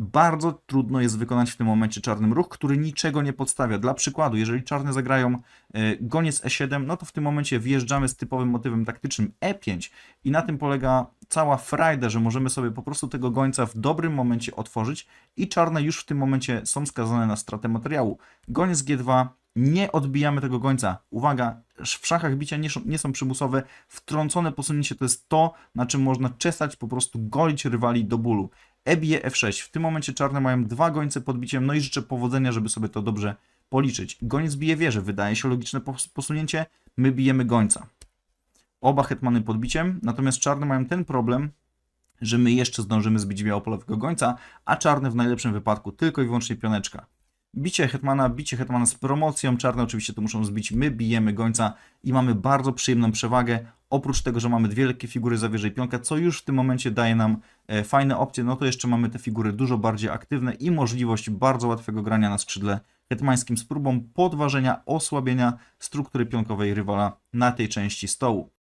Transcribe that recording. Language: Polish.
Bardzo trudno jest wykonać w tym momencie czarnym ruch, który niczego nie podstawia. Dla przykładu, jeżeli czarne zagrają e, goniec E7, no to w tym momencie wjeżdżamy z typowym motywem taktycznym E5 i na tym polega cała frajda, że możemy sobie po prostu tego gońca w dobrym momencie otworzyć i czarne już w tym momencie są skazane na stratę materiału. Goniec G2, nie odbijamy tego gońca. Uwaga, w szachach bicia nie, nie są przymusowe. Wtrącone posunięcie to jest to, na czym można czesać, po prostu golić rywali do bólu. E bije F6. W tym momencie czarne mają dwa gońce pod biciem, no i życzę powodzenia, żeby sobie to dobrze policzyć. Goniec bije wieżę, wydaje się logiczne pos- posunięcie, my bijemy gońca. Oba hetmany pod biciem, natomiast czarne mają ten problem, że my jeszcze zdążymy zbić białopolowego gońca, a czarne w najlepszym wypadku tylko i wyłącznie pioneczka. Bicie hetmana, bicie hetmana z promocją, czarne oczywiście to muszą zbić, my bijemy gońca i mamy bardzo przyjemną przewagę. Oprócz tego, że mamy dwie lekkie figury za wieżę i pionka, co już w tym momencie daje nam e, fajne opcje, no to jeszcze mamy te figury dużo bardziej aktywne i możliwość bardzo łatwego grania na skrzydle hetmańskim z próbą podważenia, osłabienia struktury pionkowej rywala na tej części stołu.